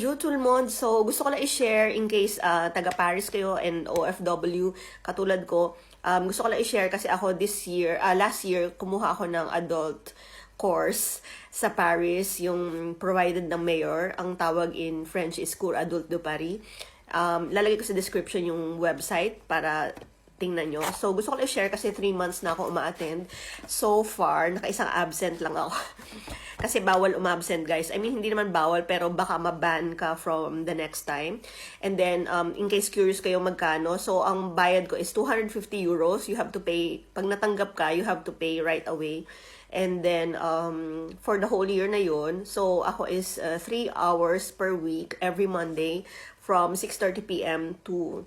Jutulmond, so gusto ko lang i-share in case uh, taga Paris kayo and OFW katulad ko. Um, gusto ko lang i-share kasi ako this year, uh, last year, kumuha ako ng adult course sa Paris, yung provided ng mayor. Ang tawag in French is Cours Adult de Paris. Um, lalagay ko sa description yung website para tingnan nyo. So, gusto ko lang share kasi 3 months na ako uma-attend. So far, naka-isang absent lang ako. kasi bawal umabsent, guys. I mean, hindi naman bawal, pero baka maban ka from the next time. And then, um, in case curious kayo magkano, so ang bayad ko is 250 euros. You have to pay, pag natanggap ka, you have to pay right away. And then, um, for the whole year na yun, so ako is 3 uh, hours per week, every Monday, from 6.30pm to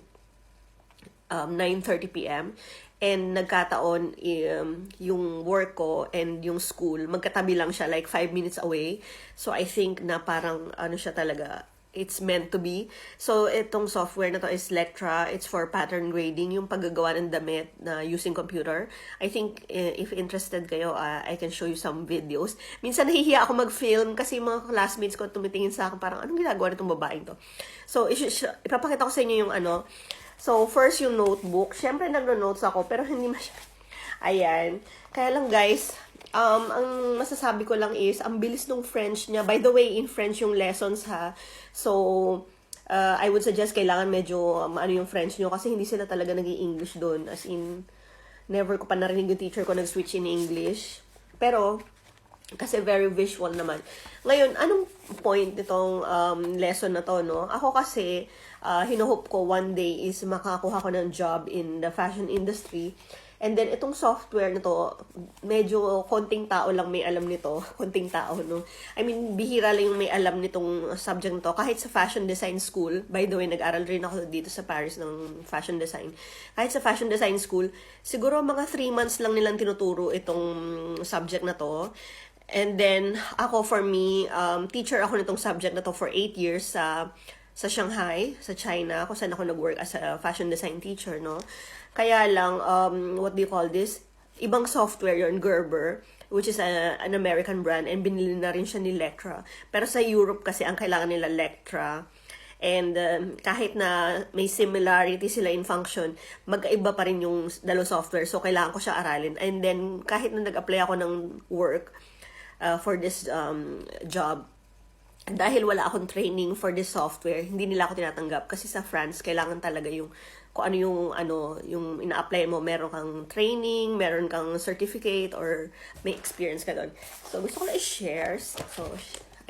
um, 9.30 p.m. And nagkataon um, yung work ko and yung school, magkatabi lang siya, like 5 minutes away. So I think na parang ano siya talaga, it's meant to be. So, itong software na to is Lectra. It's for pattern grading, yung paggagawa ng damit na using computer. I think, eh, if interested kayo, uh, I can show you some videos. Minsan nahihiya ako mag-film kasi mga classmates ko tumitingin sa akin parang, anong ginagawa nitong babaeng to? So, ipapakita ko sa inyo yung ano, So, first yung notebook. Siyempre, nagno-notes ako, pero hindi masya. Ayan. Kaya lang, guys, um, ang masasabi ko lang is, ang bilis ng French niya. By the way, in French yung lessons, ha. So, uh, I would suggest kailangan medyo um, ano yung French nyo kasi hindi sila talaga nag english doon. As in, never ko pa narinig yung teacher ko nag-switch in English. Pero, kasi very visual naman. Ngayon, anong point nitong um, lesson na to, no? Ako kasi, uh, hinuhope ko one day is makakuha ko ng job in the fashion industry. And then, itong software na to, medyo konting tao lang may alam nito. Konting tao, no? I mean, bihira lang yung may alam nitong subject na to. Kahit sa fashion design school, by the way, nag-aral rin ako dito sa Paris ng fashion design. Kahit sa fashion design school, siguro mga 3 months lang nilang tinuturo itong subject na to. And then, ako for me, um, teacher ako nitong subject na to for 8 years sa sa Shanghai, sa China, kung saan ako nag-work as a fashion design teacher, no? Kaya lang, um, what do you call this? Ibang software yon Gerber, which is a, an American brand, and binili na rin siya ni Lectra. Pero sa Europe kasi, ang kailangan nila Lectra. And um, kahit na may similarity sila in function, magkaiba pa rin yung dalawang software. So, kailangan ko siya aralin. And then, kahit na nag-apply ako ng work, uh, for this um, job, dahil wala akong training for this software, hindi nila ako tinatanggap kasi sa France kailangan talaga yung kung ano yung ano yung ina-apply mo, meron kang training, meron kang certificate or may experience ka doon. So gusto ko na i-share. So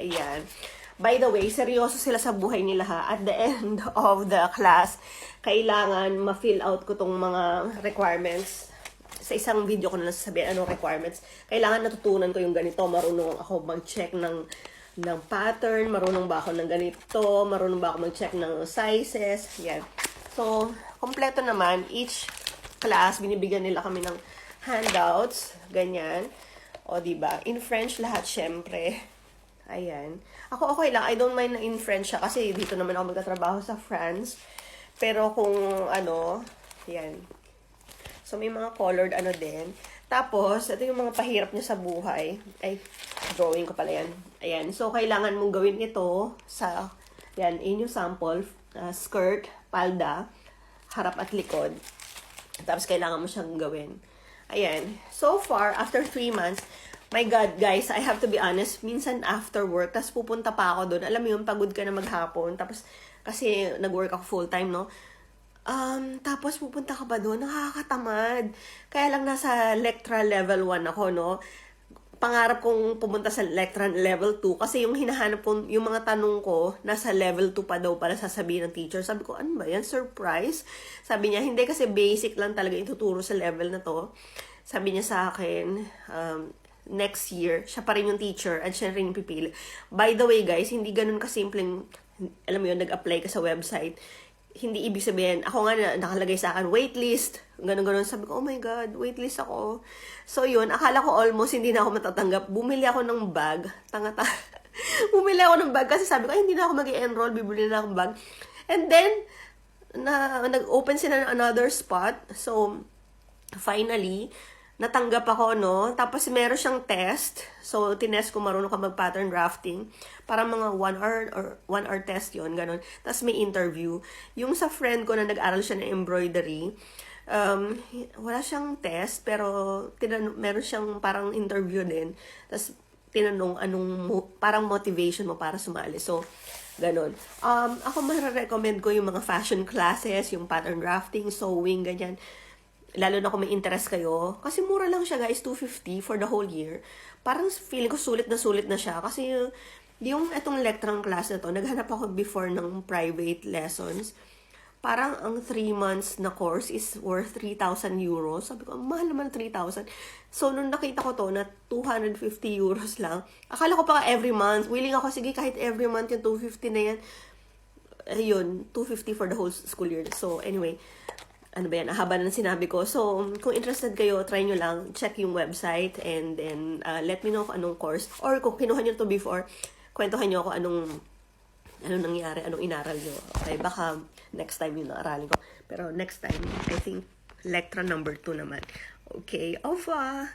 ayan. By the way, seryoso sila sa buhay nila ha. At the end of the class, kailangan ma-fill out ko tong mga requirements sa isang video ko na nasasabihin anong requirements. Kailangan natutunan ko yung ganito. Marunong ako mag-check ng ng pattern, marunong ba ako ng ganito, marunong ba ako mag-check ng sizes, yan. So, kompleto naman, each class, binibigyan nila kami ng handouts, ganyan. O, di ba In French lahat, syempre. Ayan. Ako okay lang, I don't mind na in French siya kasi dito naman ako magtatrabaho sa France. Pero kung ano, yan, So, may mga colored ano din. Tapos, ito yung mga pahirap niya sa buhay. Ay, drawing ko pala yan. Ayan. So, kailangan mong gawin ito sa, yan, in yung sample, uh, skirt, palda, harap at likod. Tapos, kailangan mo siyang gawin. Ayan. So far, after 3 months, my God, guys, I have to be honest, minsan after work, tapos pupunta pa ako doon. Alam mo yung pagod ka na maghapon. Tapos, kasi nag-work ako full-time, no? Um, tapos pupunta ka ba doon? Nakakatamad. Kaya lang nasa Lectra level 1 ako, no? Pangarap kong pumunta sa Lectra level 2 kasi yung hinahanap ko, yung mga tanong ko, nasa level 2 pa daw para sasabihin ng teacher. Sabi ko, ano ba yan? Surprise? Sabi niya, hindi kasi basic lang talaga ituturo sa level na to. Sabi niya sa akin, um, next year, siya pa rin yung teacher at siya rin yung pipili. By the way, guys, hindi ganun kasimpleng, alam mo yun, nag-apply ka sa website hindi ibig sabihin, ako nga na, nakalagay sa akin, waitlist, ganun-ganun. Sabi ko, oh my God, waitlist ako. So yun, akala ko almost hindi na ako matatanggap. Bumili ako ng bag. Tanga-tanga. Bumili ako ng bag kasi sabi ko, hindi na ako mag enroll bibili na akong bag. And then, na, nag-open sila ng another spot. So, finally, natanggap ako, no? Tapos meron siyang test. So, tinest ko marunong ka mag-pattern drafting. Para mga one hour or one hour test yon ganun. Tapos may interview. Yung sa friend ko na nag-aral siya ng embroidery, um, wala siyang test, pero tinan meron siyang parang interview din. Tapos, tinanong anong mo- parang motivation mo para sumali. So, ganun. Um, ako marirecommend ko yung mga fashion classes, yung pattern drafting, sewing, ganyan. Lalo na kung may interest kayo. Kasi mura lang siya guys, 250 for the whole year. Parang feeling ko sulit na sulit na siya. Kasi uh, yung etong lectrang class na to, naghanap ako before ng private lessons. Parang ang 3 months na course is worth 3,000 euros. Sabi ko, ang mahal naman 3,000. So, nung nakita ko to na 250 euros lang, akala ko pa every month. Willing ako, sige, kahit every month yung 250 na yan. Ayun, 250 for the whole school year. So, anyway, ano ba yan, haba na sinabi ko. So, kung interested kayo, try nyo lang, check yung website, and then, uh, let me know kung anong course. Or kung kinuha nyo to before, kwentuhan nyo ako anong, anong nangyari, anong inaral nyo. Okay, baka next time yung naaralin ko. Pero next time, I think, Lectra number 2 naman. Okay, over!